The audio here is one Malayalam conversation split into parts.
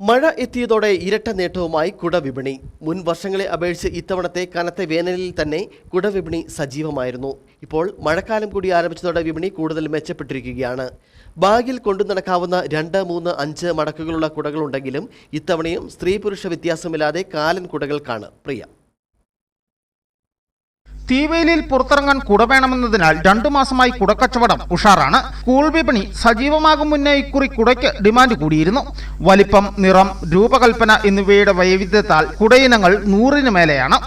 മഴ എത്തിയതോടെ ഇരട്ട നേട്ടവുമായി കുടവിപണി. മുൻ വർഷങ്ങളെ അപേക്ഷിച്ച് ഇത്തവണത്തെ കനത്ത വേനലിൽ തന്നെ കുടവിപണി സജീവമായിരുന്നു. ഇപ്പോൾ മഴക്കാലം കൂടി ആരംഭിച്ചതോടെ വിപണി കൂടുതൽ മെച്ചപ്പെട്ടിരിക്കുകയാണ്. ബാഗിൽ കൊണ്ടു നടക്കാവുന്ന രണ്ട് മൂന്ന് അഞ്ച് മടക്കുകളുള്ള കുടകളുണ്ടെങ്കിലും ഇത്തവണയും സ്ത്രീ പുരുഷ വ്യത്യാസമില്ലാതെ കാലൻ കുടകൾക്കാണ് പ്രിയം തീവേലിയിൽ പുറത്തിറങ്ങാൻ കുട വേണമെന്നതിനാൽ രണ്ടു മാസമായി കുടക്കച്ചവടം ഉഷാറാണ്. സ്കൂൾ വിപണി സജീവമാകും മുന്നേ ഇക്കുറി കുടയ്ക്ക് ഡിമാൻഡ് കൂടിയിരുന്നു. വലിപ്പം നിറം രൂപകൽപ്പന എന്നിവയുടെ വൈവിധ്യത്താൽ കുടയിനങ്ങൾ നൂറിന് മേലെയാണ്.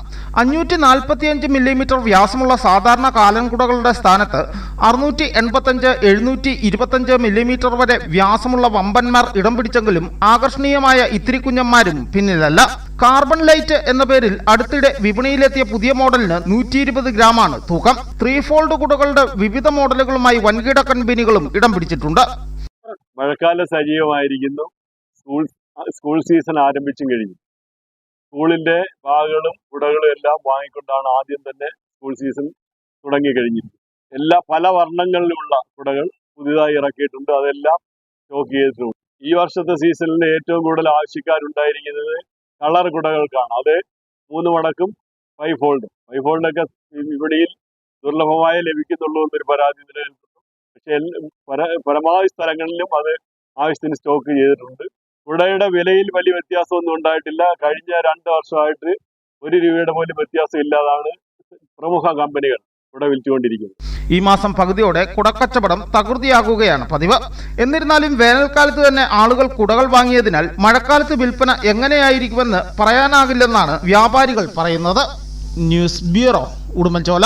അഞ്ഞൂറ്റി നാൽപ്പത്തിയഞ്ച് മില്ലിമീറ്റർ വ്യാസമുള്ള സാധാരണ കാലൻകുടകളുടെ സ്ഥാനത്ത് അറുന്നൂറ്റി എൺപത്തഞ്ച് എഴുന്നൂറ്റി ഇരുപത്തഞ്ച് മില്ലിമീറ്റർ വരെ വ്യാസമുള്ള വമ്പന്മാർ ഇടം പിടിച്ചെങ്കിലും ആകർഷണീയമായ ഇത്തിരി കുഞ്ഞന്മാരും പിന്നിലല്ല. കാർബൺ ലൈറ്റ് എന്ന പേരിൽ അടുത്തിടെ വിപണിയിലെത്തിയ പുതിയ മോഡലിന് നൂറ്റി ഇരുപത് ഗ്രാമാണ് തൂക്കം. ത്രീ ഫോൾഡ് കുടകളുടെ വിവിധ മോഡലുകളുമായി വൻകിട കമ്പനികളും ഇടം പിടിച്ചിട്ടുണ്ട്. മഴക്കാല സജീവമായിരിക്കുന്നു. സ്കൂൾ സീസൺ ആരംഭിച്ചും കഴിഞ്ഞു. സ്കൂളിന്റെ ബാഗുകളും കുടകളും എല്ലാം വാങ്ങിക്കൊണ്ടാണ് ആദ്യം തന്നെ സ്കൂൾ സീസൺ തുടങ്ങി കഴിഞ്ഞിരിക്കുന്നത്. എല്ലാ പല വർണങ്ങളിലുള്ള കുടകൾ പുതിയതായി ഇറക്കിയിട്ടുണ്ട്. അതെല്ലാം സ്റ്റോക്ക് ചെയ്തിട്ടുണ്ട്. ഈ വർഷത്തെ സീസണിൽ ഏറ്റവും കൂടുതൽ ആവശ്യക്കാരുണ്ടായിരിക്കുന്നത് കളർ കുടകൾക്കാണ് അത് മൂന്ന് മടക്കും ഫൈവ് ഫോൾഡ് ഫൈവ് ഫോൾഡൊക്കെ ദുർലഭമായി ലഭിക്കുന്നുള്ളൂ എന്നൊരു പരാതി നിലനിൽക്കുന്നു പക്ഷെ പരമാവധി സ്ഥലങ്ങളിലും അത് ആവശ്യത്തിന് സ്റ്റോക്ക് ചെയ്തിട്ടുണ്ട്. കുടയുടെ വിലയിൽ വലിയ വ്യത്യാസമൊന്നും ഉണ്ടായിട്ടില്ല. കഴിഞ്ഞ രണ്ട് വർഷമായിട്ട് ഒരു രൂപയുടെ പോലും വ്യത്യാസം ഇല്ലാതാണ് പ്രമുഖ കമ്പനികൾ കുട വിൽച്ചുകൊണ്ടിരിക്കുന്നത്. ഈ മാസം പകുതിയോടെ കുടക്കച്ചവടം തകൃതിയാകുകയാണ് പതിവ്. എന്നിരുന്നാലും വേനൽക്കാലത്ത് തന്നെ ആളുകൾ കുടകൾ വാങ്ങിയതിനാൽ മഴക്കാലത്ത് വിൽപ്പന എങ്ങനെയായിരിക്കുമെന്ന് പറയാനാകില്ലെന്നാണ് വ്യാപാരികൾ പറയുന്നത്. News bureau Udumbanchola.